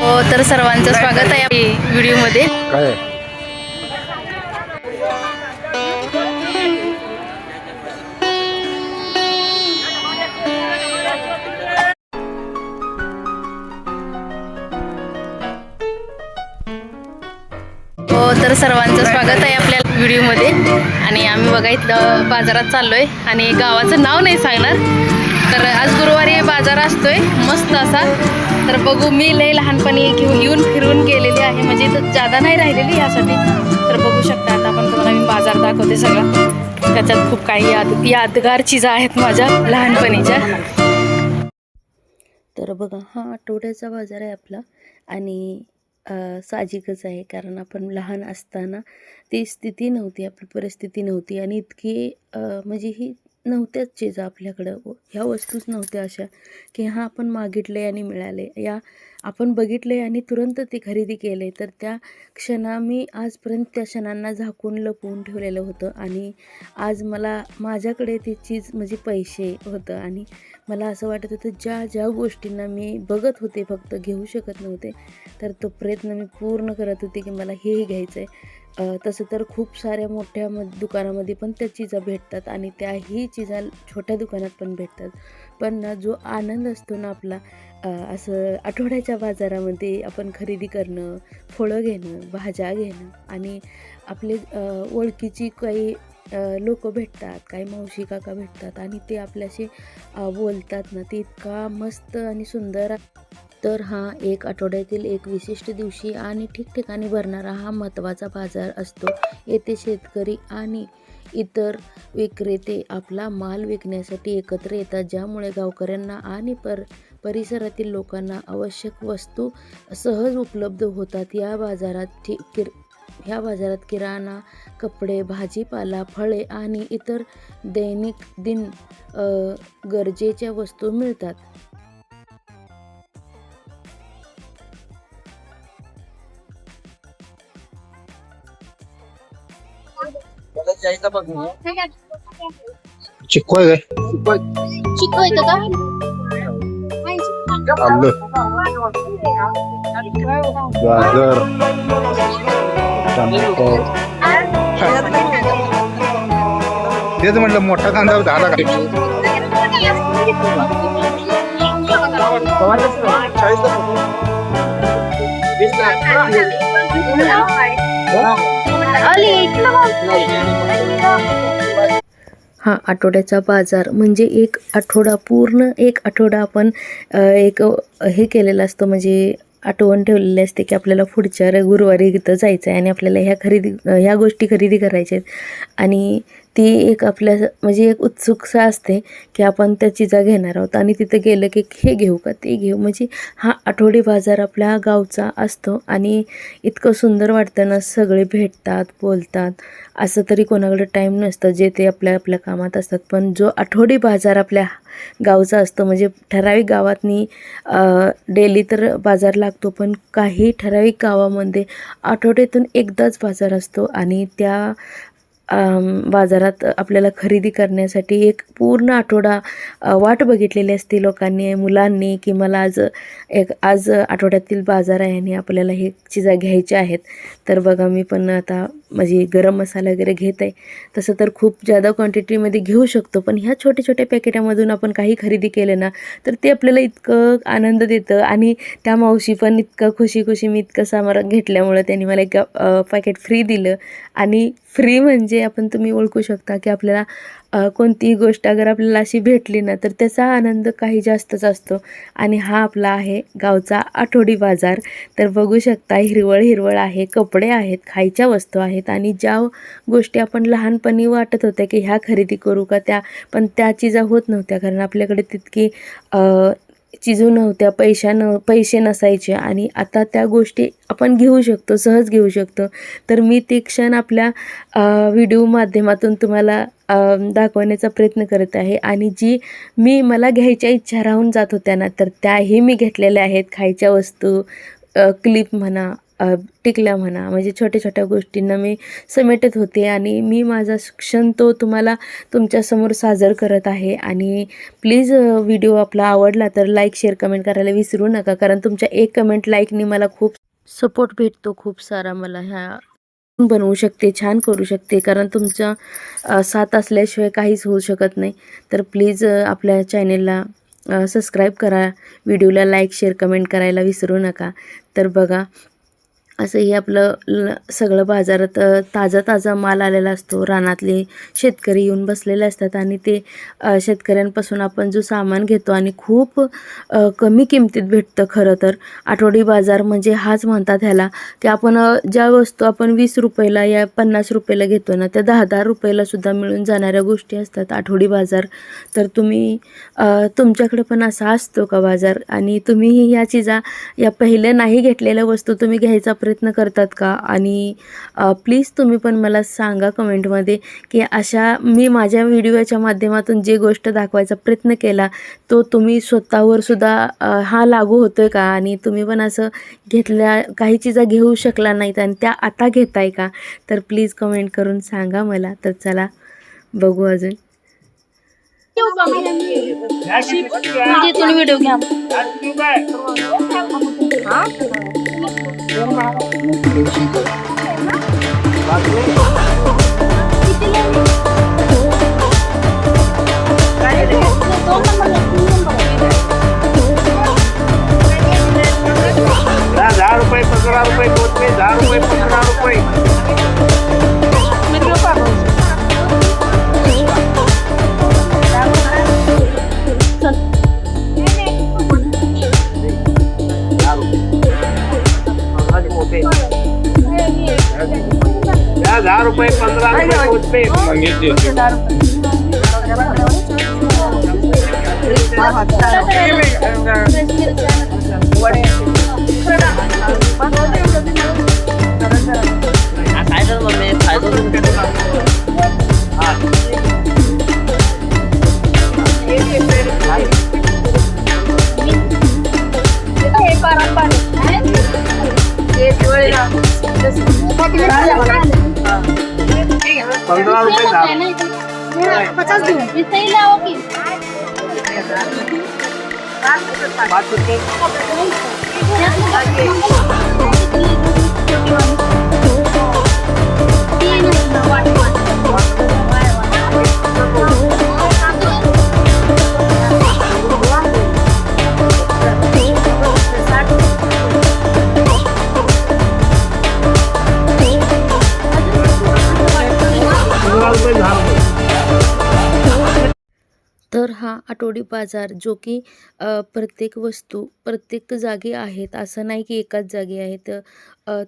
हो तर सर्वांचं स्वागत आहे व्हिडिओमध्ये. काय? हो तर सर्वांचं स्वागत आहे आपल्या व्हिडिओमध्ये. आणि आम्ही बघा इथलं बाजारात चाललोय. आणि गावाचं नाव नाही सांगणार. तर आज गुरुवारी बाजार असतोय. मस्त असा. तर बघू मी लय लहानपणी घेऊन येऊन फिरून गेलेली आहे. म्हणजे इथं जादा नाही राहिलेली यासाठी. तर बघू शकता आता आपण तुम्हाला मी बाजार दाखवते सगळं. त्याच्यात खूप काही याद यादगार चिजा आहेत माझ्या लहानपणीच्या. तर बघा हा आठवड्याचा बाजार आहे आपला. आणि साहजिकच आहे. कारण आपण लहान असताना ती स्थिती नव्हती आपली परिस्थिती नव्हती. आणि इतकी म्हणजे ही नव्हत्याच चीज आपल्याकडं. व ह्या वस्तूच नव्हत्या अशा की हां आपण मागितले आणि मिळाले. या आपण बघितले आणि तुरंत ते खरेदी केले. तर त्या क्षणा मी आजपर्यंत त्या क्षणांना झाकून लपवून ठेवलेलं होतं आणि आज मला माझ्याकडे ती चीज म्हणजे पैसे होतं आणि मला असं वाटत होतं ज्या ज्या गोष्टींना मी बघत होते फक्त घेऊ शकत नव्हते तर तो प्रयत्न मी पूर्ण करत होते की मला हेही घ्यायचं आहे तसं तर खूप साऱ्या मोठ्या म दुकानामध्ये पण त्या चिजा भेटतात आणि त्याही चिजा छोट्या दुकानात पण भेटतात. पण ना जो आनंद असतो ना आपला असं आठवड्याच्या बाजारामध्ये आपण खरेदी करणं फळं घेणं भाज्या घेणं आणि आपले ओळखीची काही लोक भेटतात काही मावशी काका भेटतात आणि ते आपल्याशी बोलतात ना ते इतका मस्त आणि सुंदर तर हा एक आठवड्यातील एक विशिष्ट दिवशी आणि ठिकठिकाणी भरणारा हा महत्त्वाचा बाजार असतो. येथे शेतकरी आणि इतर विक्रेते आपला माल विकण्यासाठी एकत्र येतात ज्यामुळे गावकऱ्यांना आणि पर परिसरातील लोकांना आवश्यक वस्तू सहज उपलब्ध होतात. या बाजारात ठि किर ह्या बाजारात किराणा कपडे भाजीपाला फळे आणि इतर दैनिक दिन गरजेच्या वस्तू मिळतात. चिक्को आहे काय शिकवायचं का आलं गाजर टमाटर तेच म्हटलं मोठा कांदा दहाला का हा आठवड्याचा बाजार म्हणजे एक आठवडा पूर्ण एक आठवडा आपण एक हे केलेलं असतं म्हणजे आठवण ठेवलेली असते की आपल्याला पुढच्या र- गुरुवारी इथं जायचं आहे आणि आपल्याला ह्या खरेदी ह्या गोष्टी खरेदी करायच्या आहेत. आणि ती एक आपल्या म्हणजे एक उत्सुकता असते की आपण त्या चिजा घेणार आहोत. आणि तिथं गेलं की हे घेऊ का ते घेऊ. म्हणजे हा आठवडी बाजार आपल्या गावचा असतो आणि इतकं सुंदर वाटतं ना सगळे भेटतात बोलतात. असं तरी कोणाकडे टाईम नसतं जे ते आपल्या आपल्या कामात असतात. पण जो आठवडी बाजार आपल्या गावचा असतो म्हणजे ठराविक गावातनी डेली तर बाजार लागतो पण काही ठराविक गावामध्ये आठवड्यातून एकदाच बाजार असतो. आणि त्या बाजारात आपल्याला खरेदी करण्यासाठी एक पूर्ण आठवडा वाट बघितलेली असते लोकांनी मुलांनी की मला आज एक आज आठवड्यातील बाजार आहे आणि आपल्याला हे चिजा घ्यायच्या आहेत. तर बघा मी पण आता म्हणजे गरम मसाला वगैरे घेत आहे. तसं तर खूप जादा क्वांटिटीमध्ये घेऊ शकतो पण ह्या छोट्या छोट्या पॅकेटामधून आपण काही खरेदी केलं ना तर ते आपल्याला इतकं आनंद देतं आणि त्या मावशी पण इतकं खुशी खुशी मी इतकं सामारक घेतल्यामुळं त्यांनी मला एक पॅकेट फ्री दिलं. आणि फ्री म्हणजे आपण तुम्ही ओळखू शकता की आपल्याला कोणतीही गोष्ट अगर आपल्याला अशी भेटली ना तर त्याचा आनंद काही जास्तच असतो. आणि हा आपला आहे गावचा आठवडी बाजार. तर बघू शकता हिरवळ हिरवळ आहे कपडे आहेत खायच्या वस्तू आहेत आणि ज्या गोष्टी आपण लहानपणी वाटत होत्या की ह्या खरेदी करू का त्या पण त्या चिजा होत नव्हत्या. कारण आपल्याकडे तितकी चिजू नव्हत्या पैशा न पैसे नसायचे आणि आता त्या गोष्टी आपण घेऊ शकतो सहज घेऊ शकतो. तर मी ते क्षण आपल्या व्हिडिओ माध्यमातून तुम्हाला दाखवण्याचा प्रयत्न करत आहे. आणि जी मी मला घ्यायच्या इच्छा राहून जात होत्या ना तर त्याही मी घेतलेल्या आहेत. खायच्या वस्तू क्लिप म्हणा टिकल्या म्हणा. म्हणजे छोट्या छोट्या गोष्टींना मी समेटत होते आणि मी माझा क्षण तो तुम्हाला तुमच्यासमोर साजर करत आहे. आणि प्लीज व्हिडिओ आपला आवडला तर लाईक शेअर कमेंट करायला विसरू नका. कारण तुमच्या एक कमेंट लाईकने मला खूप सपोर्ट भेटतो खूप सारा मला ह्या बनवू शकते छान करू शकते. कारण तुमचा साथ असल्याशिवाय काहीच होऊ शकत नाही. तर प्लीज आपल्या चॅनेलला सबस्क्राईब करा. व्हिडिओला लाईक शेअर कमेंट करायला विसरू नका. तर बघा असंही आपलं ल सगळं बाजारात ताजा ताजा माल आलेला असतो. रानातले शेतकरी येऊन बसलेले असतात आणि ते शेतकऱ्यांपासून आपण जो सामान घेतो आणि खूप कमी किमतीत भेटतं खरं तर. आठवडी बाजार म्हणजे हाच म्हणतात ह्याला. की आपण ज्या वस्तू आपण वीस रुपयाला या पन्नास रुपयाला घेतो ना त्या दहा दहा रुपयालासुद्धा मिळून जाणाऱ्या गोष्टी असतात आठवडी बाजार. तर तुम्ही तुमच्याकडे पण असा असतो का बाजार? आणि तुम्हीही ह्या चिजा या पहिल्या नाही घेतलेल्या वस्तू तुम्ही घ्यायचा प्रयत्न करतात का? आणि प्लीज तुम्ही पण मला सांगा कमेंटमध्ये की अशा मी माझ्या व्हिडिओच्या माध्यमातून जे गोष्ट दाखवायचा प्रयत्न केला तो तुम्ही स्वतःवर सुद्धा हा लागू होतो आहे का? आणि तुम्ही पण असं घेतल्या काही चिजा घेऊ शकला नाहीत आणि त्या आता घेताय का? तर प्लीज कमेंट करून सांगा मला. तर चला बघू अजून. म्हणजे इथून व्हिडिओ घ्या. दहा दहा रुपये पंधरा रुपये I'm not fazer. पंधरा रुपये दहा पचास दिन सही लाओ की पाच रुपये आठवडी बाजार जो की प्रत्येक वस्तू प्रत्येक जागी आहेत. असं नाही की एकाच जागी आहेत.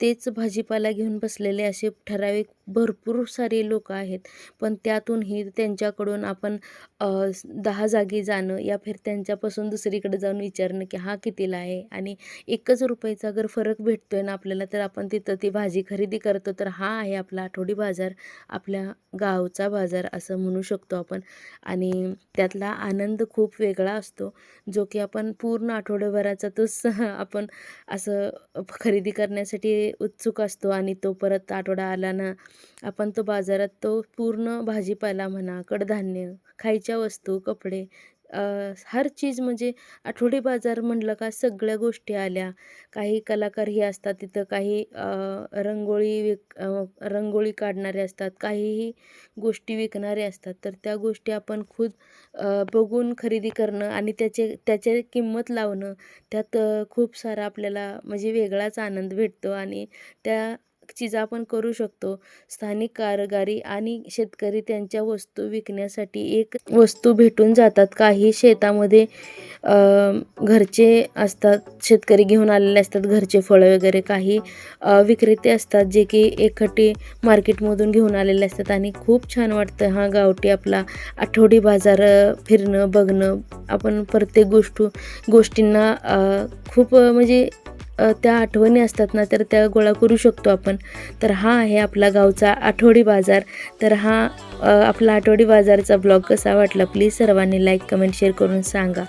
तेच भाजीपाला घेऊन बसलेले असे ठराविक भरपूर सारे लोक आहेत. पण त्यातूनही त्यांच्याकडून आपण दहा जागी जाणं या फिर त्यांच्यापासून दुसरीकडे जाऊन विचारणं की हा कितीला आहे? आणि एकच रुपयाचा अगर फरक भेटतो आहे ना आपल्याला तर आपण तिथं ती भाजी खरेदी करतो तर हा आहे आपला आठवडी बाजार आपल्या गावचा बाजार असं म्हणू शकतो आपण. आणि त्यातला आनंद खूप वेगळा असतो जो की आपण पूर्ण आठवड्याभराचा तोच आपण असं खरेदी करण्यासाठी उत्सुक असतो आणि तो परत आठवडा आला ना आपण तो बाजारात तो पूर्ण भाजीपाला म्हणा कडधान्य खायच्या वस्तू कपडे हर चीज म्हणजे आठवडी बाजार म्हणलं का सगळ्या गोष्टी आल्या. काही कलाकारही असतात तिथं काही रंगोळी विक रंगोळी काढणारे असतात काहीही गोष्टी विकणारे असतात. तर त्या गोष्टी आपण खुद बघून खरेदी करणं आणि त्याचे त्याचे किंमत लावणं त्यात खूप सारा आपल्याला म्हणजे वेगळाच आनंद भेटतो आणि त्या चीज आपण करू शकतो. स्थानिक कारगारी आणि शेतकरी त्यांच्या वस्तू विकण्यासाठी एक वस्तू भेटून जातात. काही शेतामध्ये घरचे असतात शेतकरी घेऊन आलेले असतात घरचे फळं वगैरे. काही विक्रेते असतात जे की एकखट्टी मार्केटमधून घेऊन आलेले असतात आणि खूप छान वाटतं हा गावठी आपला आठवडी बाजार फिरणं बघणं. आपण प्रत्येक गोष्ट गोष्टींना खूप म्हणजे त्या आठवणी असतात ना तर त्या गोळा करू शकतो आपण. तर हा आहे आपला गावचा आठवडी बाजार. तर हा आपला आठवडी बाजारचा ब्लॉग कसा वाटला? प्लीज सर्वांनी लाईक कमेंट शेअर करून सांगा.